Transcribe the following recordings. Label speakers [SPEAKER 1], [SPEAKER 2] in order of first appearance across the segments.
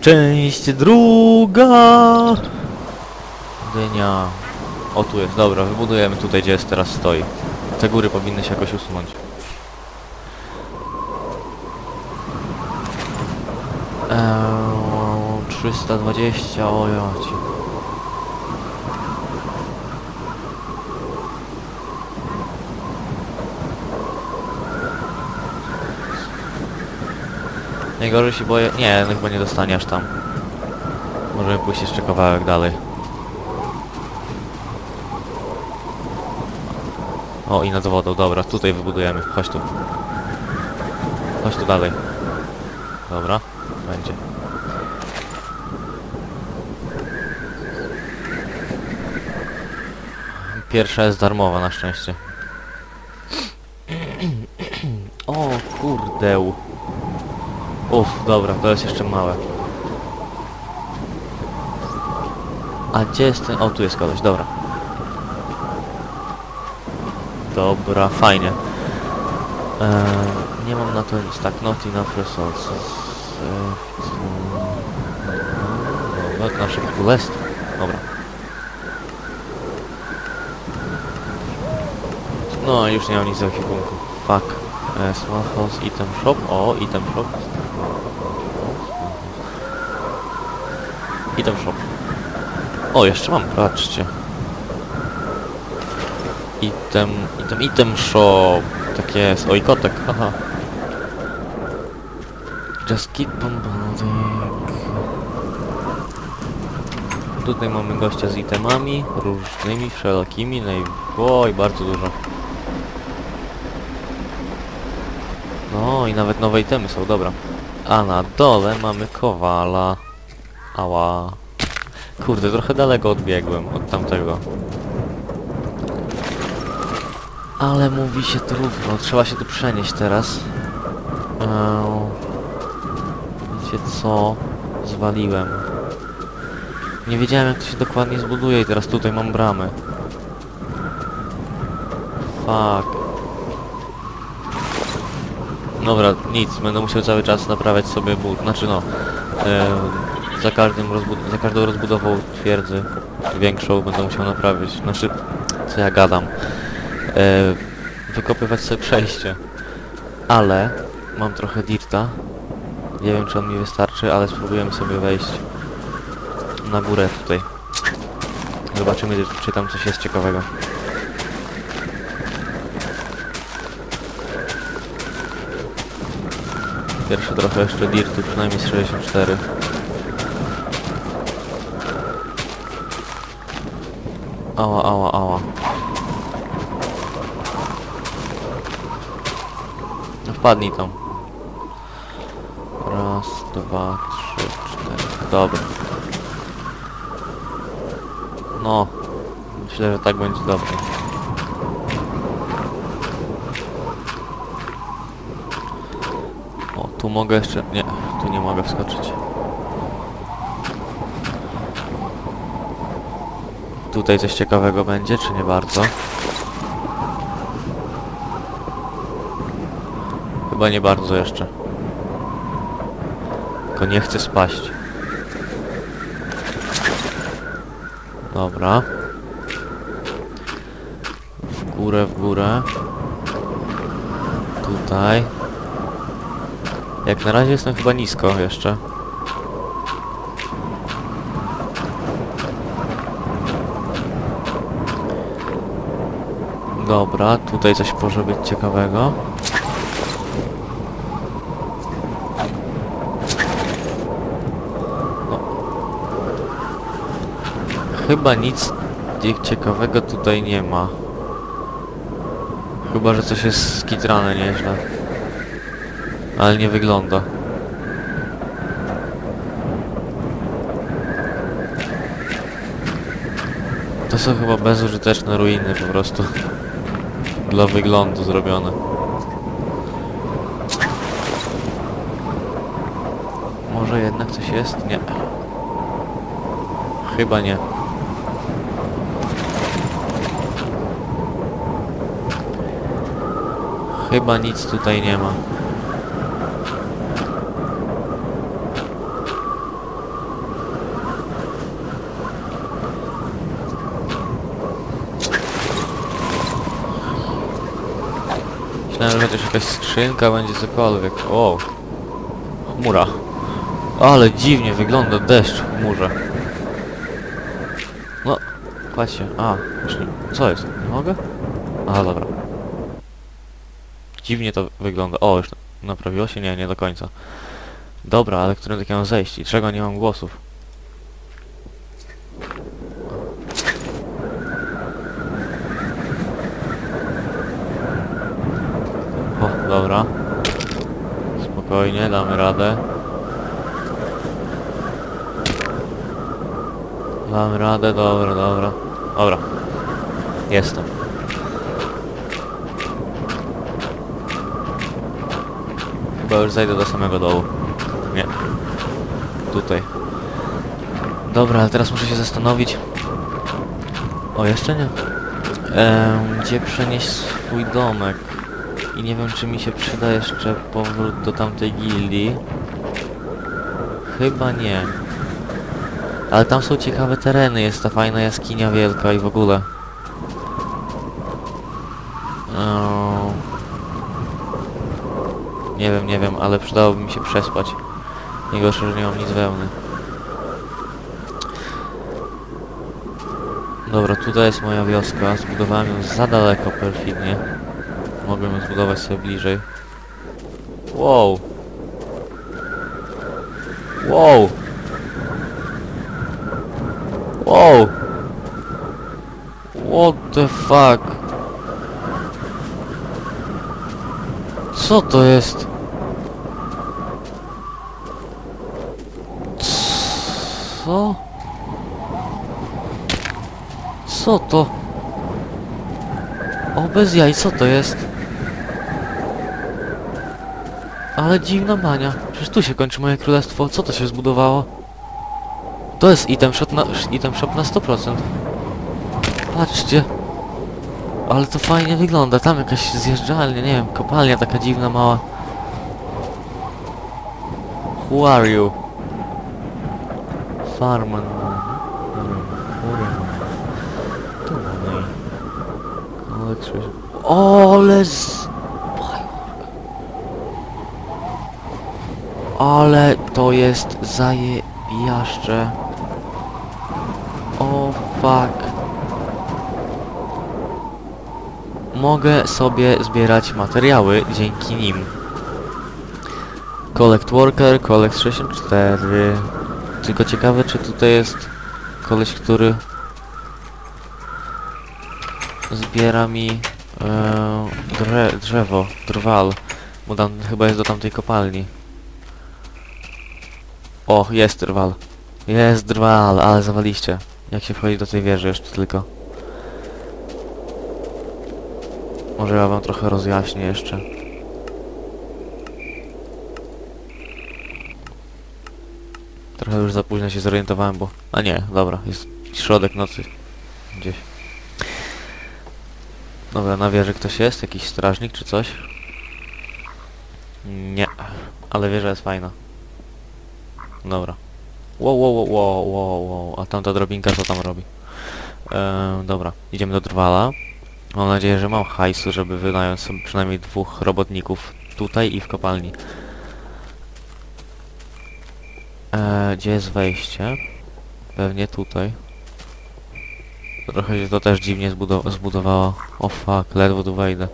[SPEAKER 1] Część druga. Dynia. O tu jest, dobra, wybudujemy tutaj, gdzie jest teraz stoi. Te góry powinny się jakoś usunąć. Eee, 320, o. Najgorzej się boję... Nie, no chyba nie dostanie aż tam. Możemy pójść jeszcze kawałek dalej. O, i nad wodą, dobra, tutaj wybudujemy. Chodź tu. Chodź tu dalej. Dobra, będzie. Pierwsza jest darmowa na szczęście. O kurde. Uff, dobra, to jest jeszcze małe. A gdzie jest ten... O, tu jest koleś, dobra. Dobra, fajnie. Eee, nie mam na to nic, tak, not enough resources. Eee, no, dobra, nasze królestwo. Dobra. No, już nie mam nic w ekwipunku. Fuck. Eee, small house, item shop. O, item shop. Item shop. O, jeszcze mam, patrzcie. Item, item, item shop. Tak jest. Oj, kotek, haha. Just keep bombarding. Tutaj mamy gościa z itemami, różnymi, wszelakimi, no i... Oj, bardzo dużo. No i nawet nowe itemy są, dobra. A na dole mamy kowala. Ała. Kurde, trochę daleko odbiegłem od tamtego. Ale mówi się trudno, trzeba się tu przenieść teraz. Eee, wiecie co? Zwaliłem. Nie wiedziałem jak to się dokładnie zbuduje i teraz tutaj mam bramę. Fuck. Dobra, nic, będę musiał cały czas naprawiać sobie but, znaczy no, e, za, każdym za każdą rozbudową twierdzy większą będę musiał naprawić, znaczy, co ja gadam, e, wykopywać sobie przejście, ale mam trochę dirta, nie wiem czy on mi wystarczy, ale spróbujemy sobie wejść na górę tutaj, zobaczymy czy tam coś jest ciekawego. Pierwsze trochę jeszcze dirtu, przynajmniej z 64. Ała, ała, ała. Wpadnij tam. Raz, dwa, trzy, cztery. Dobra. No. Myślę, że tak będzie dobrze. O, tu mogę jeszcze... Nie, tu nie mogę wskoczyć. Tutaj coś ciekawego będzie, czy nie bardzo? Chyba nie bardzo jeszcze. Tylko nie chcę spaść. Dobra. W górę, w górę. Tutaj. Jak na razie jestem chyba nisko jeszcze. Dobra, tutaj coś może być ciekawego. No. Chyba nic cie- ciekawego tutaj nie ma. Chyba, że coś jest skitrane nieźle. Ale nie wygląda. To są chyba bezużyteczne ruiny po prostu. Dla wyglądu zrobione. Może jednak coś jest? Nie. Chyba nie. Chyba nic tutaj nie ma. Chociaż jakaś skrzynka będzie cokolwiek. O! Chmura. Ale dziwnie wygląda deszcz w chmurze. No, patrzcie. A, już nie... Co jest? Nie mogę? Aha, dobra. Dziwnie to wygląda. O, już naprawiło się? Nie, nie do końca. Dobra, ale którym tak mam zejść? I czego nie mam głosów? O, dobra. Spokojnie, damy radę. Damy radę, dobra, dobra. Dobra. Jestem. Chyba już zejdę do samego dołu. Nie. Tutaj. Dobra, ale teraz muszę się zastanowić. O, jeszcze nie? Em, gdzie przenieść swój domek? I nie wiem, czy mi się przyda jeszcze powrót do tamtej gildii. Chyba nie. Ale tam są ciekawe tereny, jest ta fajna jaskinia wielka i w ogóle. Eee, Nie wiem, nie wiem, ale przydałoby mi się przespać. Nie gorsze, że nie mam nic wełny. Dobra, tutaj jest moja wioska. Zbudowałem ją za daleko perfidnie. Mogłem zbudować sobie bliżej. Wow! Wow! Wow! What the fuck? Co to jest? Co? Co to? O, bez jaj, co to jest? Ale dziwna bania. Przecież tu się kończy moje królestwo. Co to się zbudowało? To jest item shop na, item shop na 100%. Patrzcie. Ale to fajnie wygląda. Tam jakaś zjeżdżalnia, nie wiem, kopalnia taka dziwna, mała. Who are you? Farman. O, ale. Ale to jest zajebiaszcze. O fuck. Mogę sobie zbierać materiały dzięki nim. Collect Worker, Collect 64. Tylko ciekawe czy tutaj jest koleś, który zbiera mi e, drzewo, drwal. Bo tam chyba jest do tamtej kopalni. O, jest drwal. Jest drwal, ale zawaliście. Jak się wchodzi do tej wieży jeszcze tylko. Może ja wam trochę rozjaśnię jeszcze. Trochę już za późno się zorientowałem, bo... A nie, dobra, jest środek nocy. Gdzieś. Dobra, na wieży ktoś jest? Jakiś strażnik czy coś? Nie, ale wieża jest fajna. Dobra. Wow, wow, wow, wow, wow. A tamta drobinka co tam robi? Eee, dobra, idziemy do Drwala. Mam nadzieję, że mam hajsu, żeby wynająć sobie przynajmniej dwóch robotników tutaj i w kopalni. Eee, gdzie jest wejście? Pewnie tutaj. Trochę się to też dziwnie zbudow zbudowało. O fuck, ledwo tu wejdę.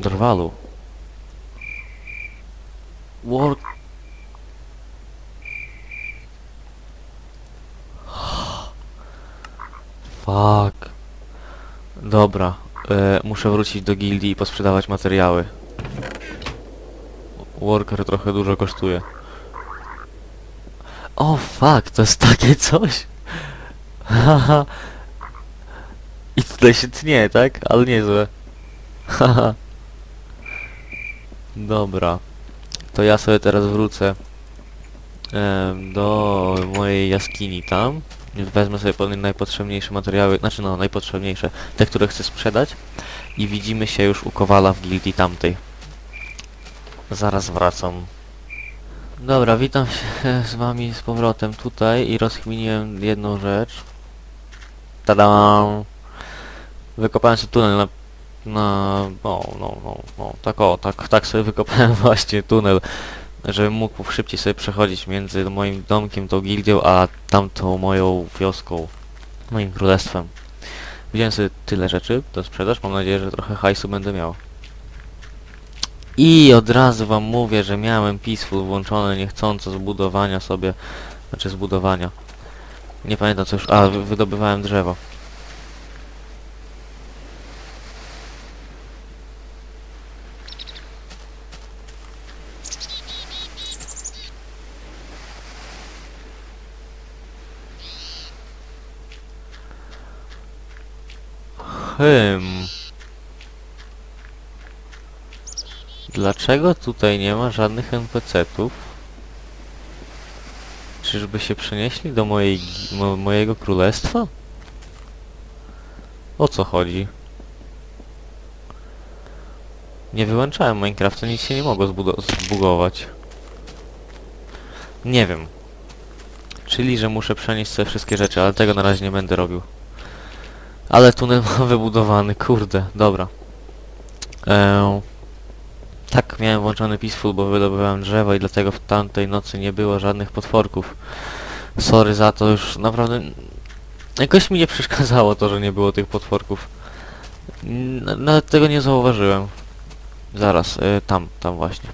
[SPEAKER 1] Drwalu. Work... Fuck. Dobra. E, muszę wrócić do gildii i posprzedawać materiały. Worker trochę dużo kosztuje. O fuck, to jest takie coś? Haha. I tutaj się tnie, tak? Ale niezłe. Haha. Dobra. To ja sobie teraz wrócę do mojej jaskini tam, Wezmę sobie po- najpotrzebniejsze materiały, znaczy no najpotrzebniejsze, te, które chcę sprzedać i widzimy się już u Kowala w gildii tamtej. Zaraz wracam. Dobra, witam się z wami z powrotem tutaj i rozkminiłem jedną rzecz. Tada! Wykopałem sobie tunel na... na... no, no, no, no, tak o, tak, tak sobie wykopałem właśnie tunel, żebym mógł szybciej sobie przechodzić między moim domkiem, tą gildią, a tamtą moją wioską, moim królestwem. Wziąłem sobie tyle rzeczy do sprzedaż, mam nadzieję, że trochę hajsu będę miał. I od razu wam mówię, że miałem Peaceful włączone niechcąco zbudowania sobie, znaczy zbudowania. Nie pamiętam co już, a wy- wydobywałem drzewo. Hym. Dlaczego tutaj nie ma żadnych NPC-ów? Czyżby się przenieśli do mojej, mo, mojego królestwa? O co chodzi? Nie wyłączałem Minecrafta, nic się nie mogło zbugować. Nie wiem. Czyli, że muszę przenieść sobie wszystkie rzeczy, ale tego na razie nie będę robił. Ale tunel mam wybudowany, kurde, dobra. Eee, tak, miałem włączony Peaceful, bo wydobywałem drzewo i dlatego w tamtej nocy nie było żadnych potworków. Sorry za to, już naprawdę... Jakoś mi nie przeszkadzało to, że nie było tych potworków. N nawet tego nie zauważyłem. Zaraz, y, tam, tam właśnie.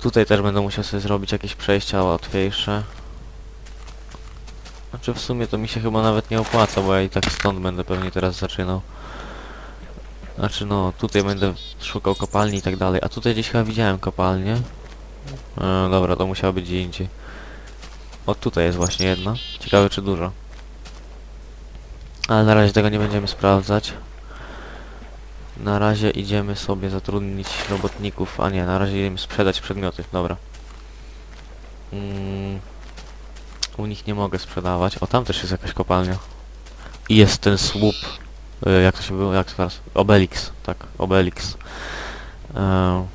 [SPEAKER 1] Tutaj też będę musiał sobie zrobić jakieś przejścia łatwiejsze. Znaczy w sumie to mi się chyba nawet nie opłaca, bo ja i tak stąd będę pewnie teraz zaczynał. Znaczy no, tutaj będę szukał kopalni i tak dalej, a tutaj gdzieś chyba widziałem kopalnię. E, dobra, to musiało być gdzie indziej. O, tutaj jest właśnie jedna. Ciekawe czy dużo. Ale na razie tego nie będziemy sprawdzać. Na razie idziemy sobie zatrudnić robotników, a nie, na razie idziemy sprzedać przedmioty, dobra. Mm, u nich nie mogę sprzedawać. O, tam też jest jakaś kopalnia. I jest ten słup. E, jak to się było? Jak to teraz? Obelix, tak, Obelix. E,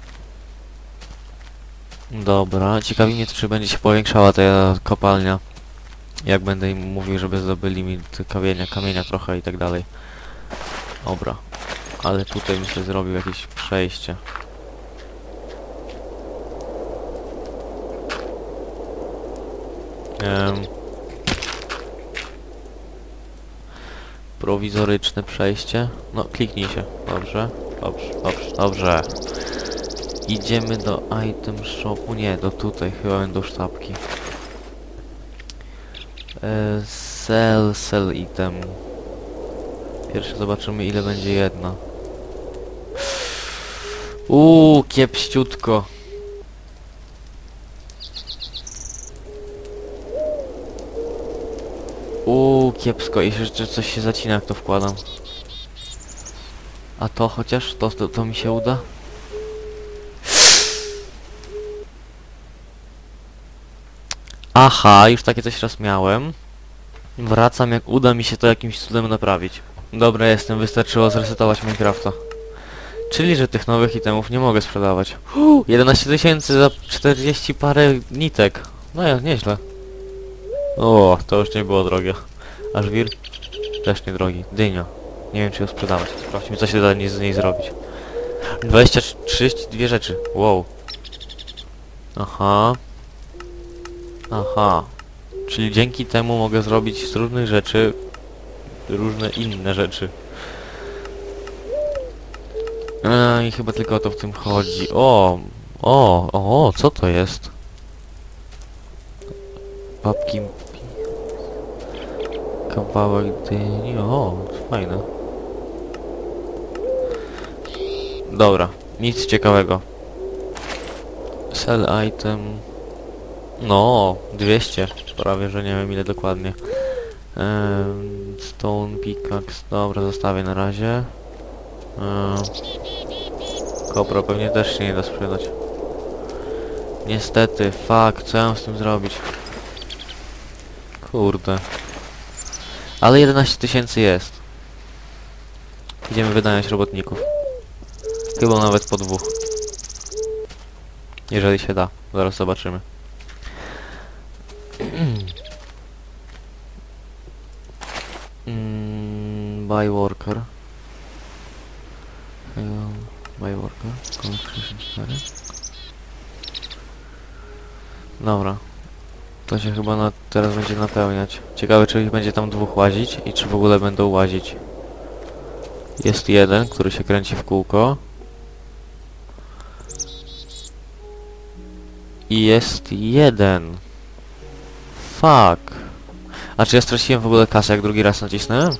[SPEAKER 1] dobra, ciekawi mnie, czy będzie się powiększała ta kopalnia. Jak będę im mówił, żeby zdobyli mi te kamienia, kamienia trochę i tak dalej. Dobra. Ale tutaj myślę zrobił jakieś przejście. Em, prowizoryczne przejście. No, kliknij się. Dobrze. Dobrze, dobrze, dobrze. Idziemy do item shopu. Nie, do tutaj. Chyba będą sztabki. E, sell, sell item. Pierwszy zobaczymy ile będzie jedna. Uuu, kiepściutko. Uuu, kiepsko. I jeszcze coś się zacina jak to wkładam. A to chociaż? To, to, to mi się uda? Aha, już takie coś raz miałem. Wracam jak uda mi się to jakimś cudem naprawić. Dobra, jestem, wystarczyło zresetować Minecrafta. Czyli, że tych nowych itemów nie mogę sprzedawać. Uu, 11 tysięcy za 40 parę nitek. No ja, nieźle. O, to już nie było drogie. A żwir? Też nie drogi. Dynia. Nie wiem czy ją sprzedawać. Sprawdźmy co się da z niej zrobić. 20, 32 rzeczy. Wow. Aha. Aha. Czyli dzięki temu mogę zrobić z różnych rzeczy różne inne rzeczy. Eee, I chyba tylko o to w tym chodzi. O, o, o, co to jest? Babki... Kawałek dyni, o, fajne. Dobra, nic ciekawego. Sell item... No, 200. Prawie, że nie wiem ile dokładnie. Ehm, stone pickaxe, dobra, zostawię na razie. Ehm, kopro pewnie też się nie da sprzedać. Niestety, fuck, co ja mam z tym zrobić? Kurde. Ale 11 tysięcy jest. Idziemy wynająć robotników. Chyba nawet po dwóch. Jeżeli się da. Zaraz zobaczymy. Mm, buy worker. Buy worker. Kolor 64. Dobra. To się chyba na, teraz będzie napełniać. Ciekawe czy ich będzie tam dwóch łazić i czy w ogóle będą łazić. Jest jeden, który się kręci w kółko. I jest jeden. Fuck. A czy ja straciłem w ogóle kasę, jak drugi raz nacisnąłem?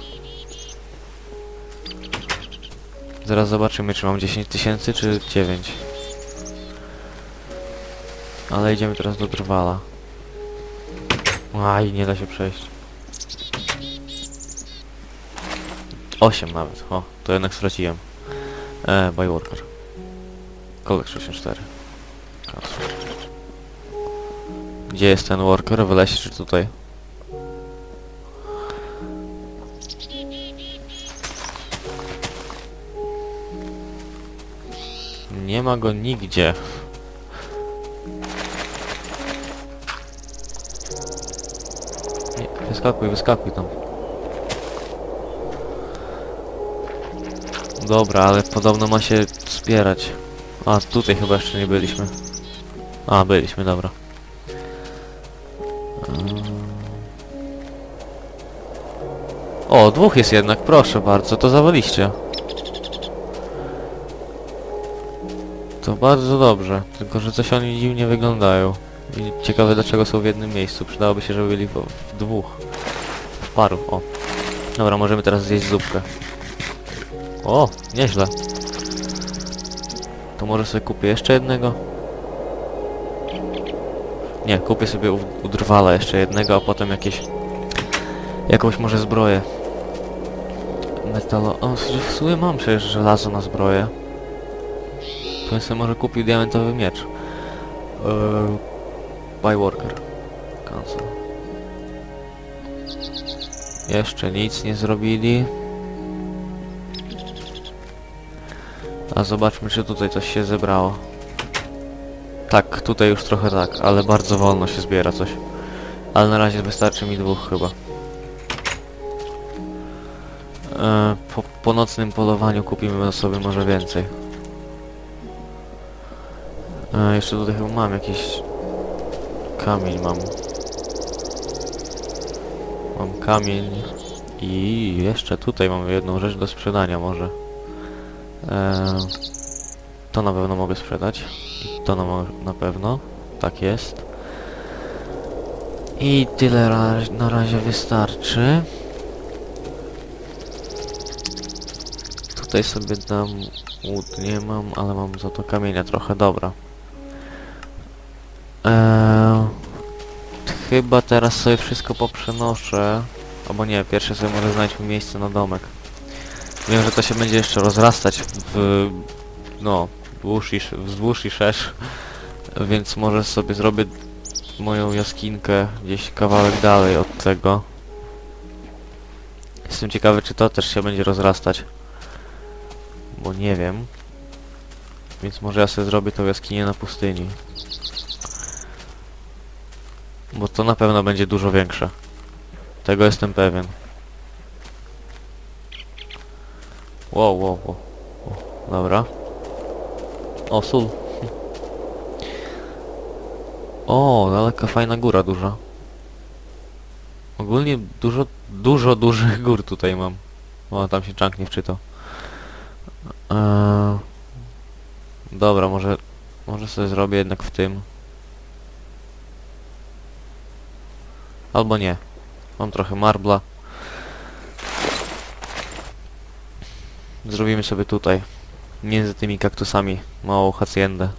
[SPEAKER 1] Zaraz zobaczymy, czy mam 10 tysięcy, czy 9. Ale idziemy teraz do drwala. Aj, nie da się przejść. 8 nawet, o, to jednak straciłem. E, by worker. Kolek 64. Cancel. Gdzie jest ten worker? W czy tutaj? Nie ma go nigdzie. Wyskakuj, wyskakuj tam. Dobra, ale podobno ma się wspierać. A, tutaj chyba jeszcze nie byliśmy. A, byliśmy, dobra. Eee. O, dwóch jest jednak, proszę bardzo, to zawaliście. To bardzo dobrze, tylko że coś oni dziwnie wyglądają. I ciekawe dlaczego są w jednym miejscu. Przydałoby się, żeby byli w, w dwóch. Paru, o. Dobra, możemy teraz zjeść zupkę. O, nieźle. To może sobie kupię jeszcze jednego? Nie, kupię sobie u, u drwala jeszcze jednego, a potem jakieś... Jakąś może zbroję. Metalo... O, w sumie mam przecież żelazo na zbroję. Bym sobie może kupił diamentowy miecz. Eee, buy worker. Cancel. Jeszcze nic nie zrobili. A zobaczmy, czy tutaj coś się zebrało. Tak, tutaj już trochę tak, ale bardzo wolno się zbiera coś. Ale na razie wystarczy mi dwóch chyba. E, po, po nocnym polowaniu kupimy sobie może więcej. E, jeszcze tutaj chyba mam jakiś kamień mam. Mam kamień i jeszcze tutaj mamy jedną rzecz do sprzedania może. E, to na pewno mogę sprzedać. To na, na pewno. Tak jest. I tyle na razie wystarczy. Tutaj sobie dam łód nie mam, ale mam za to kamienia trochę, dobra. Eee, chyba teraz sobie wszystko poprzenoszę. Albo nie, pierwsze sobie może znajdźmy miejsce na domek. Wiem, że to się będzie jeszcze rozrastać w... no, wzdłuż i, wzdłuż i szerz. Więc może sobie zrobię moją jaskinkę gdzieś kawałek dalej od tego. Jestem ciekawy, czy to też się będzie rozrastać. Bo nie wiem. Więc może ja sobie zrobię tą jaskinię na pustyni. Bo to na pewno będzie dużo większe. Tego jestem pewien. Wow, wow, wow. Dobra. O, sól. O, daleka fajna góra duża. Ogólnie dużo, dużo dużych gór tutaj mam. O, tam się czank nie wczytał. Eee, dobra, może, może sobie zrobię jednak w tym. Albo nie. Mam trochę marbla. Zrobimy sobie tutaj. Między tymi kaktusami małą haciendę.